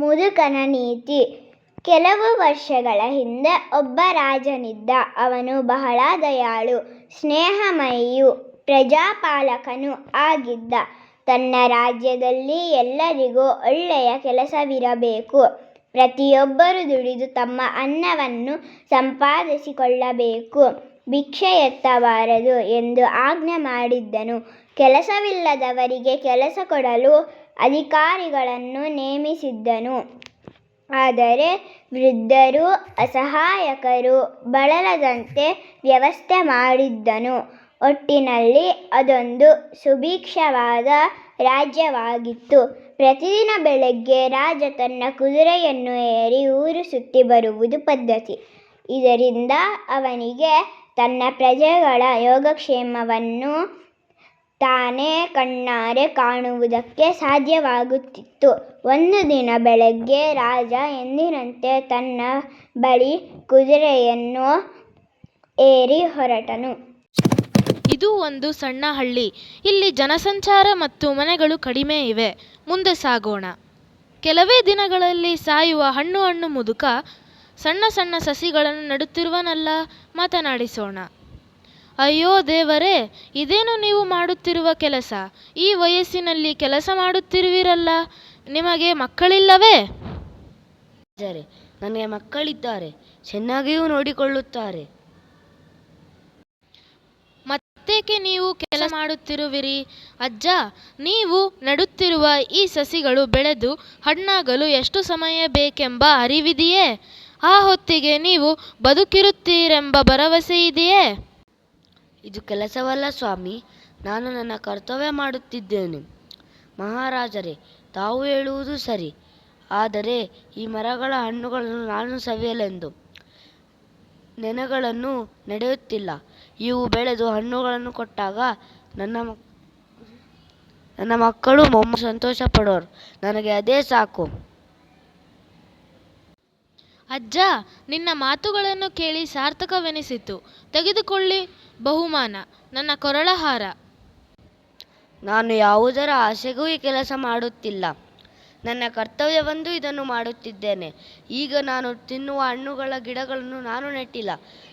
ಮುದುಕನ ನೀತಿ ಕೆಲವು ವರ್ಷಗಳ ಹಿಂದೆ ಒಬ್ಬ ರಾಜನಿದ್ದ. ಅವನು ಬಹಳ ದಯಾಳು, ಸ್ನೇಹಮಯಿಯೂ ಪ್ರಜಾಪಾಲಕನು ಆಗಿದ್ದ. ತನ್ನ ರಾಜ್ಯದಲ್ಲಿ ಎಲ್ಲರಿಗೂ ಒಳ್ಳೆಯ ಕೆಲಸವಿರಬೇಕು, ಪ್ರತಿಯೊಬ್ಬರು ದುಡಿದು ತಮ್ಮ ಅನ್ನವನ್ನು ಸಂಪಾದಿಸಿಕೊಳ್ಳಬೇಕು, ಭಿಕ್ಷೆ ಎತ್ತಬಾರದು ಎಂದು ಆಜ್ಞೆ ಮಾಡಿದ್ದನು. ಕೆಲಸವಿಲ್ಲದವರಿಗೆ ಕೆಲಸ ಕೊಡಲು ಅಧಿಕಾರಿಗಳನ್ನು ನೇಮಿಸಿದ್ದನು. ಆದರೆ ವೃದ್ಧರು ಅಸಹಾಯಕರು ಬಳಲದಂತೆ ವ್ಯವಸ್ಥೆ ಮಾಡಿದ್ದನು. ಒಟ್ಟಿನಲ್ಲಿ ಅದೊಂದು ಸುಭಿಕ್ಷವಾದ ರಾಜ್ಯವಾಗಿತ್ತು. ಪ್ರತಿದಿನ ಬೆಳಗ್ಗೆ ರಾಜ ತನ್ನ ಕುದುರೆಯನ್ನು ಏರಿ ಊರು ಸುತ್ತಿ ಬರುವುದು ಪದ್ಧತಿ. ಇದರಿಂದ ಅವನಿಗೆ ತನ್ನ ಪ್ರಜೆಗಳ ಯೋಗಕ್ಷೇಮವನ್ನು ತಾನೇ ಕಣ್ಣಾರೆ ಕಾಣುವುದಕ್ಕೆ ಸಾಧ್ಯವಾಗುತ್ತಿತ್ತು. ಒಂದು ದಿನ ಬೆಳಗ್ಗೆ ರಾಜ ಎಂದಿನಂತೆ ತನ್ನ ಬಳಿ ಕುದುರೆಯನ್ನು ಏರಿ ಹೊರಟನು. ಇದು ಒಂದು ಸಣ್ಣ ಹಳ್ಳಿ. ಇಲ್ಲಿ ಜನಸಂಚಾರ ಮತ್ತು ಮನೆಗಳು ಕಡಿಮೆ ಇವೆ. ಮುಂದೆ ಸಾಗೋಣ. ಕೆಲವೇ ದಿನಗಳಲ್ಲಿ ಸಾಯುವ ಹಣ್ಣು ಹಣ್ಣು ಮುದುಕ ಸಣ್ಣ ಸಣ್ಣ ಸಸಿಗಳನ್ನು ನೆಡುತ್ತಿರುವನಲ್ಲ. ಮಾತನಾಡಿಸೋಣ. ಅಯ್ಯೋ ದೇವರೇ, ಇದೇನು ನೀವು ಮಾಡುತ್ತಿರುವ ಕೆಲಸ. ಈ ವಯಸ್ಸಿನಲ್ಲಿ ಕೆಲಸ ಮಾಡುತ್ತಿರುವಿರಲ್ಲ. ನಿಮಗೆ ಮಕ್ಕಳಿಲ್ಲವೇ. ರಾಜರೇ, ನನಗೆ ಮಕ್ಕಳಿದ್ದಾರೆ, ಚೆನ್ನಾಗಿಯೂ ನೋಡಿಕೊಳ್ಳುತ್ತಾರೆ. ಮತ್ತೇಕೆ ನೀವು ಕೆಲಸ ಮಾಡುತ್ತಿರುವಿರಿ. ಅಜ್ಜ, ನೀವು ನೆಡುತ್ತಿರುವ ಈ ಸಸಿಗಳು ಬೆಳೆದು ಹಣ್ಣಾಗಲು ಎಷ್ಟು ಸಮಯ ಬೇಕೆಂಬ ಅರಿವಿದೆಯೇ. ಆ ಹೊತ್ತಿಗೆ ನೀವು ಬದುಕಿರುತ್ತೀರೆಂಬ ಭರವಸೆಯಿದೆಯೇ. ಇದು ಕೆಲಸವಲ್ಲ ಸ್ವಾಮಿ, ನಾನು ನನ್ನ ಕರ್ತವ್ಯ ಮಾಡುತ್ತಿದ್ದೇನೆ. ಮಹಾರಾಜರೇ, ತಾವು ಹೇಳುವುದು ಸರಿ. ಆದರೆ ಈ ಮರಗಳ ಹಣ್ಣುಗಳನ್ನು ನಾನು ಸವಿಯಲೆಂದು ನೆನೆಗಳನ್ನು ನಡೆಯುತ್ತಿಲ್ಲ ಇವು ಬೆಳೆದು ಹಣ್ಣುಗಳನ್ನು ಕೊಟ್ಟಾಗ ನನ್ನ ನನ್ನ ಮಕ್ಕಳು ಮೊಮ್ಮ ಸಂತೋಷ ಪಡೋರು ನನಗೆ ಅದೇ ಸಾಕು. ಅಜ್ಜ, ನಿನ್ನ ಮಾತುಗಳನ್ನು ಕೇಳಿ ಸಾರ್ಥಕವೆನಿಸಿತು. ತೆಗೆದುಕೊಳ್ಳಿ ಬಹುಮಾನ, ನನ್ನ ಕೊರಳ ಹಾರ. ನಾನು ಯಾವುದರ ಆಸೆಗೂ ಈ ಕೆಲಸ ಮಾಡುತ್ತಿಲ್ಲ. ನನ್ನ ಕರ್ತವ್ಯವೆಂದು ಇದನ್ನು ಮಾಡುತ್ತಿದ್ದೇನೆ. ಈಗ ನಾನು ತಿನ್ನುವ ಹಣ್ಣುಗಳ ಗಿಡಗಳನ್ನು ನಾನು ನೆಟ್ಟಿಲ್ಲ,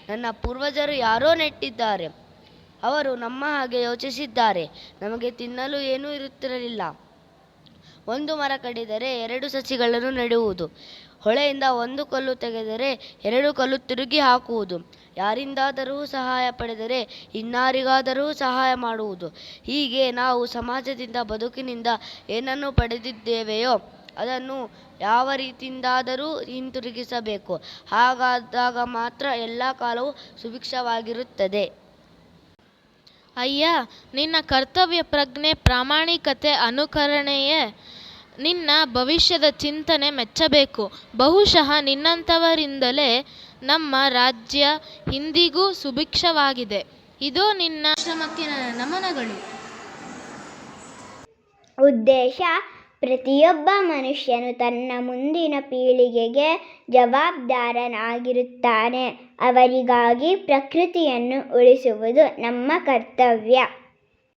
ನನ್ನ ಪೂರ್ವಜರು ಯಾರೋ ನೆಟ್ಟಿದ್ದಾರೆ. ಅವರು ನಮ್ಮ ಹಾಗೆ ಯೋಚಿಸಿದ್ದಾರೆ ನಮಗೆ ತಿನ್ನಲು ಏನೂ ಇರುತ್ತಿರಲಿಲ್ಲ. ಒಂದು ಮರ ಕಡಿದರೆ ಎರಡು ಸಸಿಗಳನ್ನು ನೆಡುವುದು, ಹೊಳೆಯಿಂದ ಒಂದು ಕಲ್ಲು ತೆಗೆದರೆ ಎರಡು ಕಲ್ಲು ತಿರುಗಿ ಹಾಕುವುದು, ಯಾರಿಂದಾದರೂ ಸಹಾಯ ಪಡೆದರೆ ಇನ್ನಾರಿಗಾದರೂ ಸಹಾಯ ಮಾಡುವುದು. ಹೀಗೆ ನಾವು ಸಮಾಜದಿಂದ ಬದುಕಿನಿಂದ ಏನನ್ನು ಪಡೆದಿದ್ದೇವೆಯೋ ಅದನ್ನು ಯಾವ ರೀತಿಯಿಂದಾದರೂ ಹಿಂತಿರುಗಿಸಬೇಕು. ಹಾಗಾದಾಗ ಮಾತ್ರ ಎಲ್ಲ ಕಾಲವೂ ಸುಭಿಕ್ಷವಾಗಿರುತ್ತದೆ. ಅಯ್ಯ, ನಿನ್ನ ಕರ್ತವ್ಯ ಪ್ರಜ್ಞೆ, ಪ್ರಾಮಾಣಿಕತೆ, ಅನುಕರಣೆಯೇ ನಿನ್ನ ಭವಿಷ್ಯದ ಚಿಂತನೆ ಮೆಚ್ಚಬೇಕು. ಬಹುಶಃ ನಿನ್ನಂಥವರಿಂದಲೇ ನಮ್ಮ ರಾಜ್ಯ ಇಂದಿಗೂ ಸುಭಿಕ್ಷವಾಗಿದೆ. ಇದು ನಿನ್ನ ಶ್ರಮಕ್ಕೆ ನಮನಗಳು. ಉದ್ದೇಶ ಪ್ರತಿಯೊಬ್ಬ ಮನುಷ್ಯನು ತನ್ನ ಮುಂದಿನ ಪೀಳಿಗೆಗೆ ಜವಾಬ್ದಾರನಾಗಿರುತ್ತಾನೆ. ಅವರಿಗಾಗಿ ಪ್ರಕೃತಿಯನ್ನು ಉಳಿಸುವುದು ನಮ್ಮ ಕರ್ತವ್ಯ.